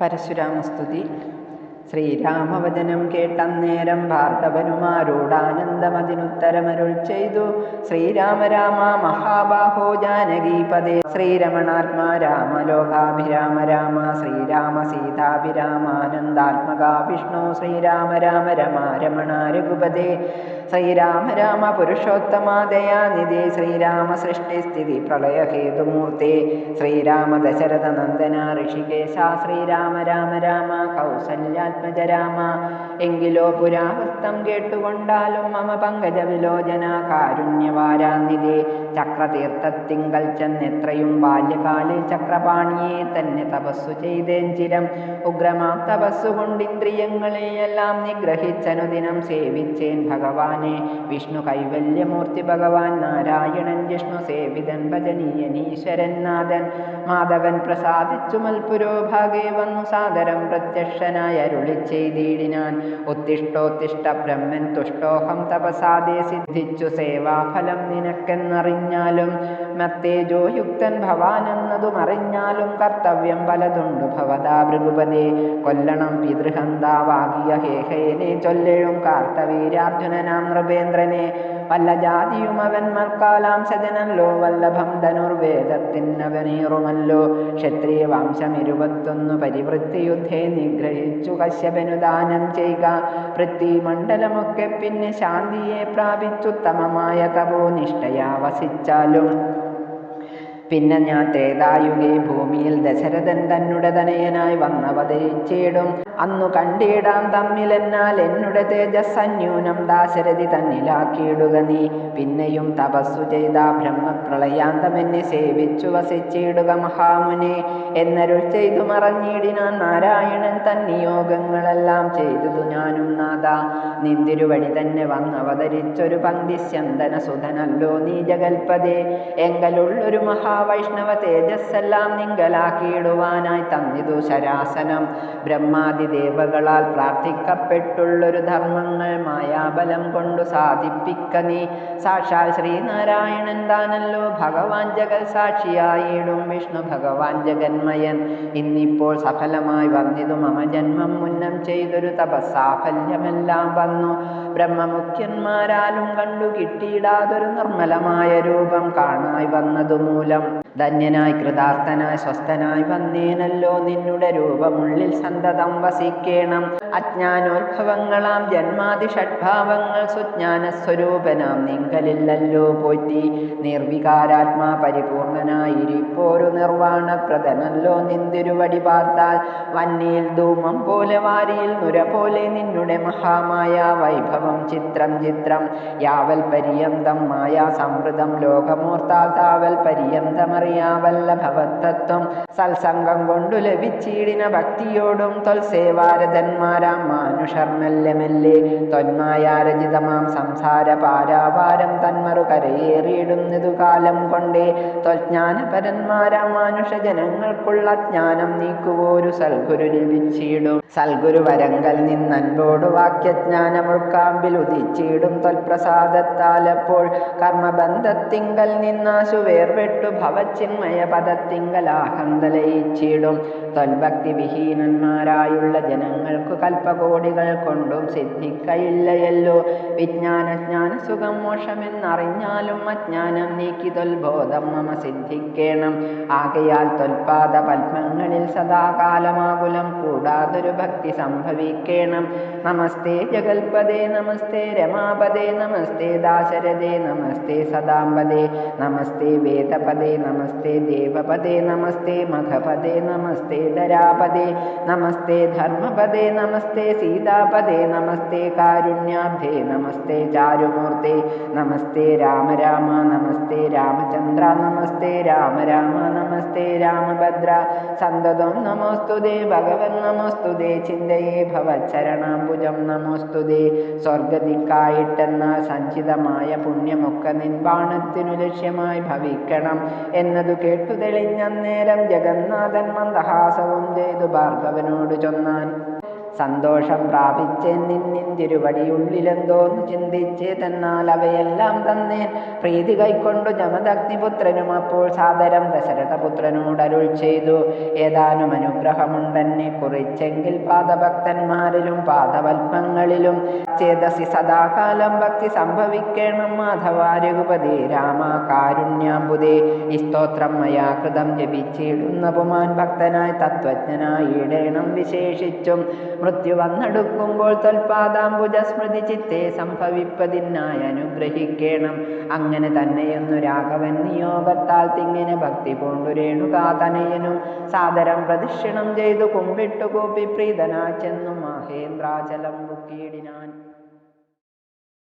പരശുരാമസ്തുതി. ശ്രീരാമവചനം കേട്ടന്നേരം ഭാർഗവനുമാരോടാനന്ദമതിനുത്തരമരുൾ ചെയ്തു. ശ്രീരാമ രാമ മഹാബാഹോ ജാനകീപദേ ശ്രീരമണാത്മാ രാമലോകാഭിരാമ രാമ. ശ്രീരാമ സീതാഭിരാമാനന്ദാത്മകാ വിഷ്ണു. ശ്രീരാമ രാമ രമാ രമണ രഘുപദേ ശ്രീരാമ രാമ പുരുഷോത്തമാദയാനിധി ശ്രീരാമ സൃഷ്ടിസ്ഥിതി പ്രളയഹേതുമൂർത്തി ശ്രീരാമ ദശരഥ നന്ദന ഋഷികേശ ശ്രീരാമ രാമ രാമ കൗസല്യാത്മജ രാമ. എങ്കിലോ പുരാവൃത്തം കേട്ടുകൊണ്ടാലും മമ പങ്കജ വിലോചന കാരുണ്യവാരാനിധി ചക്രതീർത്ഥത്തിങ്കൽ ചെന്നെത്രയും ബാല്യകാലെ ചക്രപാണിയെ തന്നെ തപസ്സു ചെയ്തേഞ്ചിരം ഉഗ്രമാം തപസ്സുകൊണ്ടിന്ദ്രിയങ്ങളെയെല്ലാം നിഗ്രഹിച്ചനുദിനം സേവിച്ചേൻ ഭഗവാനെ. വിഷ്ണു കൈവല്യമൂർത്തി ഭഗവാൻ നാരായണൻ ജിഷ്ണു സേവിതൻ ഭജനീയൻ ഈശ്വരൻ നാഥൻ. മാധവൻ പ്രസാദിച്ചു മൽപുരോഭാഗേ വന്നു സാദരം പ്രത്യക്ഷനായി അരുളി ചെയ്തിടിനാൻ. ഉത്തിഷ്ടോത്തിഷ്ട ബ്രഹ്മൻ തുഷ്ടോഹം തപസാദേ സിദ്ധിച്ചു സേവാഫലം നിനക്കെന്നറിഞ്ഞാലും മത്തേജോയുക്തൻ ഭവാനെന്നതും അറിഞ്ഞാലും കർത്തവ്യം പലതുണ്ട് ഭവതാ ഭൃഗുപതേ. കൊല്ലണം പിതൃഹന്താവാകിയ ഹേഹേനെ ചൊല്ലെഴും കാർത്തവീരാർജുനനാം നൃപേന്ദ്രനെ. വല്ല ജാതിയും അവൻ മൽക്കാലാം സജനല്ലോ വല്ലഭം ധനുർവേദത്തിനവനീറുമല്ലോ ക്ഷത്രിയ വംശം ഇരുപത്തൊന്നു. പരിവൃത്തി യുദ്ധേ നിഗ്രഹിച്ചു കശ്യപനുദാനം ചെയ്യുക പൃഥ്വിമണ്ഡലമൊക്കെ പിന്നെ ശാന്തിയെ പ്രാപിച്ചുത്തമമായ തപോ നിഷ്ഠയാ വസിച്ചാലും പിന്നെ ഞാൻ ത്രേതായുഗേ ഭൂമിയിൽ ദശരഥൻ തന്നുടെ തനയനായി വന്നവതരിച്ചിടും അന്നു കണ്ടിടാം തമ്മിലെന്നാൽ എന്നുടെ തേജസ് അന്യൂനം ദാശരഥി തന്നിലാക്കിയിടുക നീ. പിന്നെയും തപസ്സു ചെയ്ത ബ്രഹ്മപ്രളയാന്തമെന്നെ സേവിച്ചു വസിച്ചിടുക മഹാമുനെ. എന്നരുൾ ചെയ്തു മറഞ്ഞിടിനാൻ നാരായണൻ തന്നിയോഗങ്ങളെല്ലാം ചെയ്തതു ഞാനും നാഥ. നിന്തിരുവഴി തന്നെ വന്നവതരിച്ചൊരു പങ്ക്തി സ്യന്തന സുധനല്ലോ നീ ജഗൽപദേ എങ്കലുള്ളൊരു മഹാവൈഷ്ണവ തേജസ്സെല്ലാം നിങ്കലാക്കിയിടുവാനായി തന്നിതു ശരാസനം. ബ്രഹ്മാതി ദേവകളാൽ പ്രാർത്ഥിക്കപ്പെട്ടുള്ളൊരു ധർമ്മങ്ങൾ മായാബലം കൊണ്ടു സാധിപ്പിക്ക നീ. സാക്ഷാൽ ശ്രീനാരായണൻ താനല്ലോ ഭഗവാൻ ജഗൽ സാക്ഷിയായിടും വിഷ്ണു ഭഗവാൻ ജഗന്മയൻ ഇന്നിപ്പോൾ സഫലമായി വന്നിതു മമ ജന്മം മുന്നം ചെയ്തൊരു തപസ്സാഫല്യമെല്ലാം വന്നു. ബ്രഹ്മമുഖ്യന്മാരാലും കണ്ടു കിട്ടിയിടാതൊരു നിർമ്മലമായ രൂപം കാണായി വന്നതു മൂലം ധന്യനായി കൃതാർത്ഥനായി സ്വസ്ഥനായി വന്നേനല്ലോ നിന്നുടെ രൂപമുള്ളിൽ സന്തതം വസിക്കേണം. അജ്ഞാനോത്ഭവങ്ങളാം ജന്മാതി ഷഡ്ഭാവങ്ങൾ സുജ്ഞാന സ്വരൂപനാം നിങ്കലില്ലല്ലോ പോറ്റി. നിർവികാരാത്മാ പരിപൂർണനായിരിപ്പോരു നിർവാണപ്രദനല്ലോ നിന്തിരുവടി പാർത്താൽ. വന്നിയിൽ ധൂമം പോലെ വാരിയിൽ നുര പോലെ നിന്നുടെ മഹാമായ വൈഭവം ചിത്രം ചിത്രം. യാവൽ പര്യന്തം മായാ സമൃദ്ധം ലോകമോർത്താൽ താവൽ പര്യന്തമറിയാവല്ല ഭവത്തത്വം സത്സംഗം കൊണ്ടു ലഭിച്ചിടിന ഭക്തിയോടും തൊൽസേവാരതന്മാരാം മാനുഷർ മെല്ലെ മെല്ലെ തൊന്മായാരചിതമാം സംസാര പാരാവാരം തന്മറു കരയേറിയിടുന്നതു കാലം കൊണ്ടേ. തൊൽജ്ഞാനപരന്മാരാം മാനുഷ ജനങ്ങൾക്കുള്ള ജ്ഞാനം നീക്കുവോരു സൽഗുരു ലഭിച്ചിടും. സൽഗുരു വരങ്കൽ നിന്നൻപോട് വാക്യജ്ഞാനമുൾക്കാമ്പിൽ ഉദിച്ചിടും തൊൽപ്രസാദത്താലപ്പോൾ. കർമ്മബന്ധത്തിങ്കൽ നിന്നാശു വേർപെട്ടു ഭവച്ചിന്മയ പദത്തിങ്കലാഹന്തലയിച്ചിടും. തൊൽഭക്തി വിഹീനന്മാരായുള്ള ജനങ്ങൾക്കു കൽപ്പകോടികൾ കൊണ്ടും സിദ്ധിക്കയില്ലയല്ലോ. വിജ്ഞാനജ്ഞാന സുഖം മോശമെന്നറിഞ്ഞാലും അജ്ഞാനം നീക്കി തൊൽബോധം മമ സിദ്ധിക്കേണം. ആകയാൽ തൊൽപാദ പത്മങ്ങളിൽ സദാകാലമാകുലം കൂടാതൊരു ഭക്തി സംഭവിക്കേണം. നമസ്തേ ജഗൽപദേ നമസ്തേ രമാപദേ നമസ്തേ ദാശരഥേ നമസ്തേ സദാംബദേ നമസ്തേ വേദപദേ നമസ്തേ ദേവപദേ നമസ്തേ മഖപദേ നമസ്തേ ധരാപദേ നമസ്തേ ധർമ്മപദേ നമസ്തേ സീതാപദേ നമസ്തേ കാരുണ്യാബ്ധേ നമസ്തേ ചാരുമൂർത്തേ നമസ്തേ രാമ രാമ നമസ്തേ രാമചന്ദ്ര നമസ്തേ രാമ രാമ നമസ്തേ രാമഭദ്ര. സന്തതം നമോസ്തുതേ ഭഗവൻ നമോസ്തുതേ ചിന്തയേ ഭവച്ചരണാംബുജം നമോസ്തുതേ. സ്വർഗതിക്കായിട്ടെന്ന സഞ്ചിതമായ പുണ്യമൊക്കെ നിൻബാണത്തിനു ലക്ഷ്യമായി ഭവിക്കണം എന്നതു കേട്ടു തെളിഞ്ഞന്നേരം ജഗന്നാഥൻ മന്ദഹാസവും ചെയ്തു ഭാർഗവനോട് ചൊന്നാൻ. സന്തോഷം പ്രാപിച്ചേൻ നിന്നിൻ തിരുവടിയുള്ളിലെന്തോന്ന് ചിന്തിച്ചേ തന്നാൽ അവയെല്ലാം തന്നേൻ. പ്രീതി കൈക്കൊണ്ടു ജമദഗ്നിപുത്രനും അപ്പോൾ സാദരം ദശരഥപുത്രനോടരുൾ ചെയ്തു. ഏതാനും അനുഗ്രഹമുണ്ടെന്നെ കുറിച്ചെങ്കിൽ പാദഭക്തന്മാരിലും പാദപത്മങ്ങളിലും ചേതസി സദാകാലം ഭക്തി സംഭവിക്കണം. മാധവ രഘുപതി രാമ കാരുണ്യാംബുദേ ഈ സ്തോത്രം മയാ കൃതം ജപിച്ചിടുന്ന പുമാൻ ഭക്തനായി തത്വജ്ഞനായി ഇടേണം വിശേഷിച്ചും. മൃത്യു വന്നെടുക്കുമ്പോൾ തൽപാദാംബുജ സ്മൃതി ചിത്തെ സംഭവിപ്പതിനായി അനുഗ്രഹിക്കണം. അങ്ങനെ തന്നെയൊന്നു രാഘവൻ നിയോഗത്താൽ തിങ്ങിനെ ഭക്തി പൂണ്ടു രേണുകാതനയനും സാദരം പ്രദക്ഷിണം ചെയ്തു കുമ്പിട്ടു കൂപ്പി പ്രീതനാ ചെന്നു മഹേന്ദ്രാചലം